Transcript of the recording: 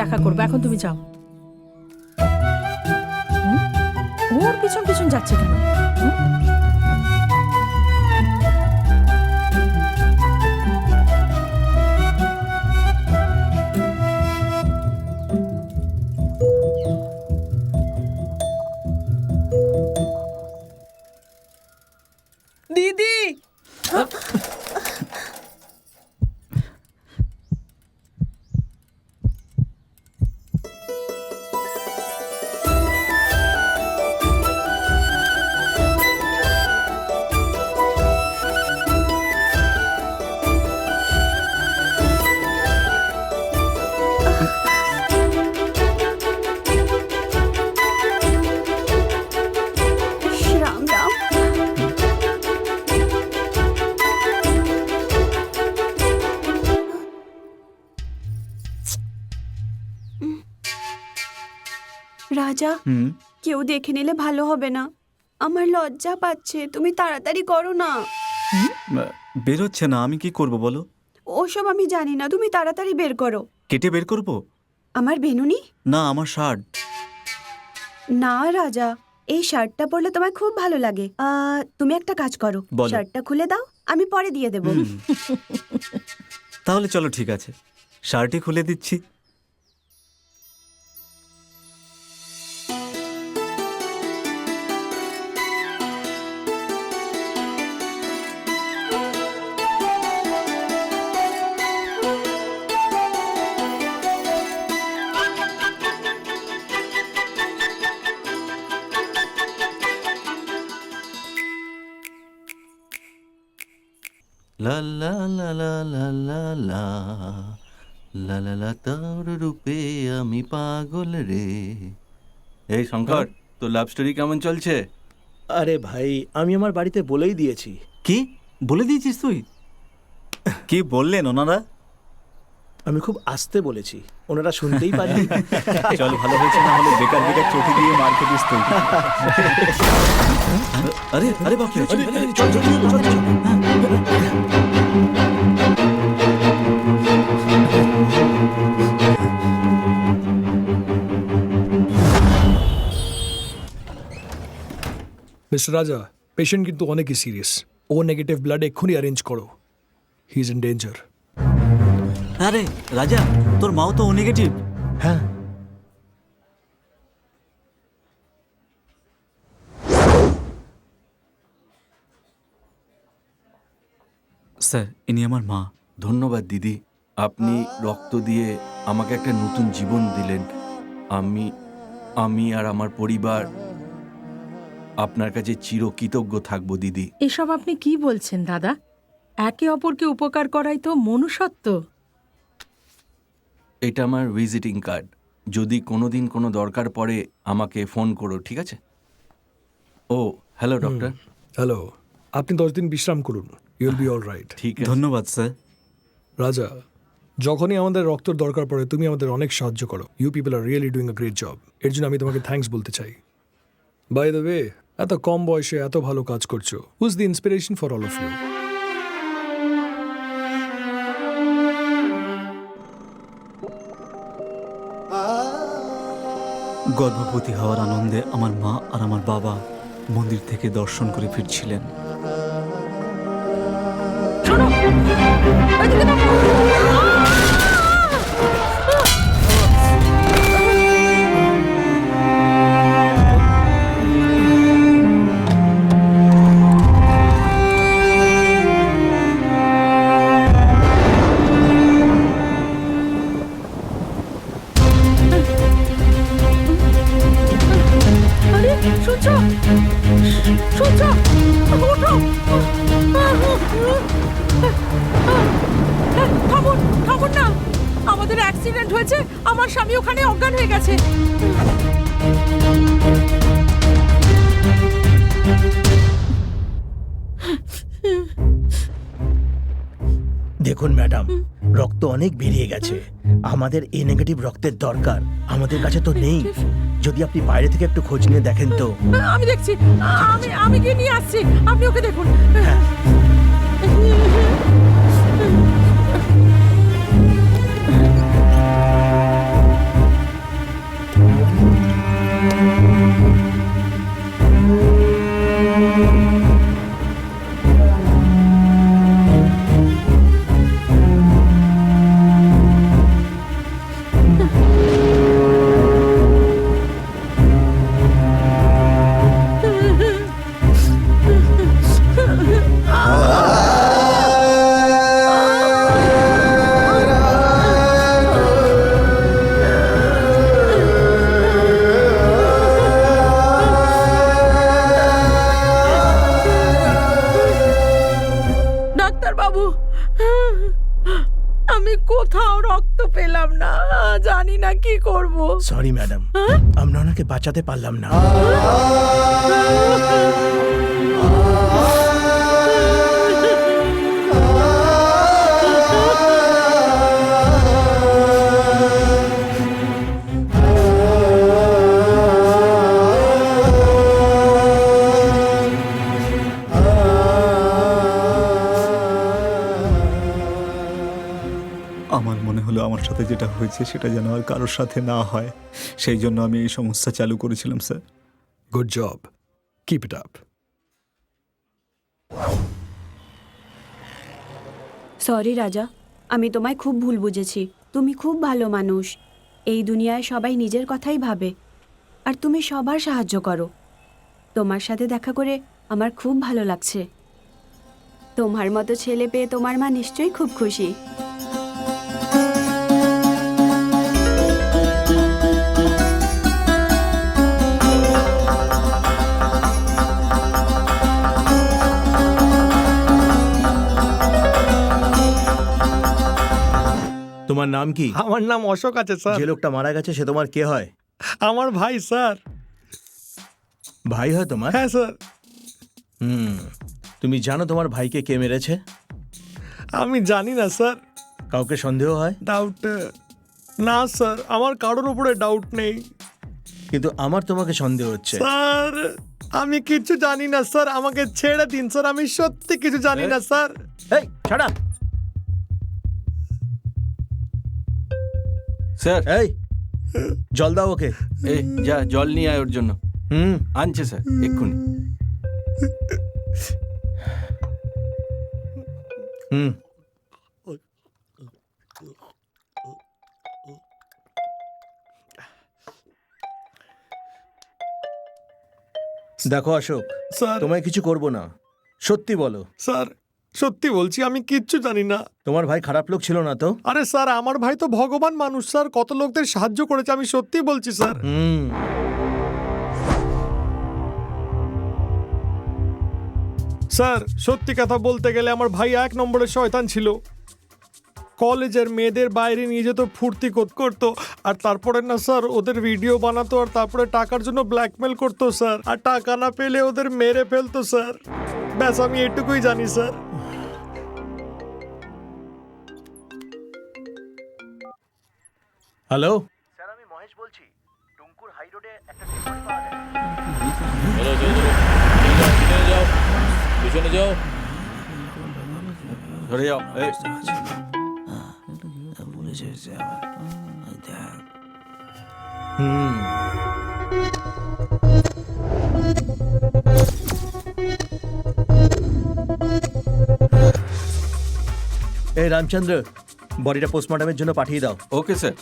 দেখা করব এখন তুমি যাও? ওর পিছন পিছন যাচ্ছে কেন? হুম। কেউ দেখে নিলে ভালো হবে না। আমার লজ্জা পাচ্ছে তুমি তাড়াতাড়ি করো না। বেরোচ্ছে না আমি কি করব বলো? ওসব আমি জানি না তুমি তাড়াতাড়ি বের করো। কেটে বের করব? আমার বেনুনি? না আমার শার্ট। না রাজা এই শার্টটা পরলে তোমায় খুব ভালো লাগে। তুমি একটা কাজ করো শার্টটা খুলে দাও আমি পরে দিয়ে দেবো। তাহলে চলো ঠিক আছে। শার্টই খুলে দিচ্ছি। লা লা লা লা লা তোর রূপে আমি পাগল রে এই শঙ্কর তোর লাভ স্টোরি কেমন চলছে আরে ভাই আমি আমার বাড়িতে বলেই দিয়েছি কি বলে দিয়েছিস তুই কি বললেন ওনারা আমি খুব আস্তে বলেছি ওনারা শুনতেই পারেনি চল ভালো হয়েছে না হলে বেকার বেকার চটি দিয়ে মার খেতিস তুই আরে আরে বাকি মিস্টার রাজা পেশেন্ট কিন্তু অনেকই সিরিয়াস ও নেগেটিভ ব্লাড এক্ষুনি অ্যারেঞ্জ করো। হি ইজ ইন ডেঞ্জার আরে রাজা তোর মাও তো ও নেগেটিভ হ্যাঁ। স্যার ইনি আমার মা। ধন্যবাদ দিদি। আপনি রক্ত দিয়ে আমাকে একটা নতুন জীবন দিলেন। আমি আমি আর আমার পরিবার আপনার কাছে চিরকৃতজ্ঞ থাকব দিদি। এসব আপনি কি বলছেন দাদা? একে অপরকে উপকার করাই তো মনুষ্যত্ব। এটা আমার ভিজিটিং কার্ড যদি কোনোদিন কোনো দরকার পড়ে আমাকে ফোন করো ঠিক আছে? ও হ্যালো ডক্টর হ্যালো আপনি দশ দিন বিশ্রাম করুন। ইউল বি অল রাইট ঠিক আছে। ধন্যবাদ স্যার। রাজা যখনই আমাদের রক্তর দরকার পড়ে তুমি আমাদের অনেক সাহায্য করো। You people are really doing a great job এর জন্য আমি তোমাকে থ্যাঙ্কস বলতে চাই। বাই দ্য ওয়ে এত কম বয়সে এত ভালো কাজ করছ। Who's the inspiration for all of you গর্ভবতী হওয়ার আনন্দে আমার মা আর আমার বাবা মন্দির থেকে দর্শন করে ফিরছিলেন। আমি ওখানে অজ্ঞান হয়ে গেছে। দেখুন ম্যাডাম রক্ত অনেক বেরিয়ে গেছে। আমাদের এ নেগেটিভ রক্তের দরকার। আমাদের কাছে তো নেই। যদি আপনি বাইরে থেকে একটু খোঁজ নিয়ে দেখেন তো। আমি দেখছি। আমি আমি গিয়ে নিয়ে আসছি। আপনি ওকে দেখুন। হ্যাঁ। জানি না কি করব। সরি ম্যাডাম আমরা ওনাকে বাঁচাতে পারলাম না। আমার হলো আমার সাথে যেটা হয়েছে সেটা যেন আর কারোর সাথে না হয়। সেই জন্য আমি এই সংস্থা চালু করেছিলাম sir. Good job keep it up sorry Raja. আমি তোমায় খুব ভুল বুঝেছি। তুমি খুব ভালো মানুষ। এই দুনিয়ায় সবাই নিজের কথাই ভাবে। আর তুমি সবার সাহায্য করো। তোমার সাথে দেখা করে আমার খুব ভালো লাগছে। তোমার মতো ছেলে পেয়ে তোমার মা নিশ্চয়ই খুব খুশি। তোমার নাম কি? আমার নাম অশোক আছে স্যার। যে লোকটা মারা গেছে সে তোমার কে হয়? আমার ভাই স্যার। ভাই হয় তোমার? হ্যাঁ স্যার। হুম তুমি জানো তোমার ভাইকে কে মেরেছে? আমি জানি না স্যার। কাউকে সন্দেহ হয়? ডাউট না স্যার আমার কারোর উপরে ডাউট নেই। কিন্তু আমার তোমাকে সন্দেহ হচ্ছে। স্যার আমি কিছু জানি না স্যার। আমাকে ছেড়ে দিন স্যার। আমি সত্যি কিছু জানি না স্যার। এই ছাড়া স্যার। এই জল দাও ওকে। এই যা জল নিয়ে আয় ওর জন্য। হুম। আনছে স্যার এক্ষুনি। হুম। দেখো অশোক স্যার। তোমায় কিছু করব না। সত্যি বলো। স্যার। সত্যি বলছি আমি কিচ্ছু জানি না। তোমার ভাই খারাপ লোক ছিল না তো? আরে স্যার আমার ভাই তো ভগবান মানুষ স্যার। কত লোকদের সাহায্য করেছে আমি সত্যি বলছি স্যার। হুম। স্যার সত্যি কথা বলতে গেলে আমার ভাই এক নম্বরের শয়তান ছিল। কলেজের মেয়েদের বাইরে নিয়ে যেত ফুর্তি কর- করতো। আর তারপরে না স্যার ওদের ভিডিও বানাতো আর তারপরে টাকার জন্য ব্ল্যাকমেল করতো স্যার। আর টাকা না পেলে ওদের মেরে ফেলতো স্যার। ব্যাস আমি এটুকুই জানি স্যার। হ্যালো চলো চলো চলো। পিছনে যাও পিছনে যাও। ধরে যাও এই। হুম। এই রামচন্দ্র বডিটা পোস্টমর্টমের জন্য পাঠিয়ে দাও। Okay sir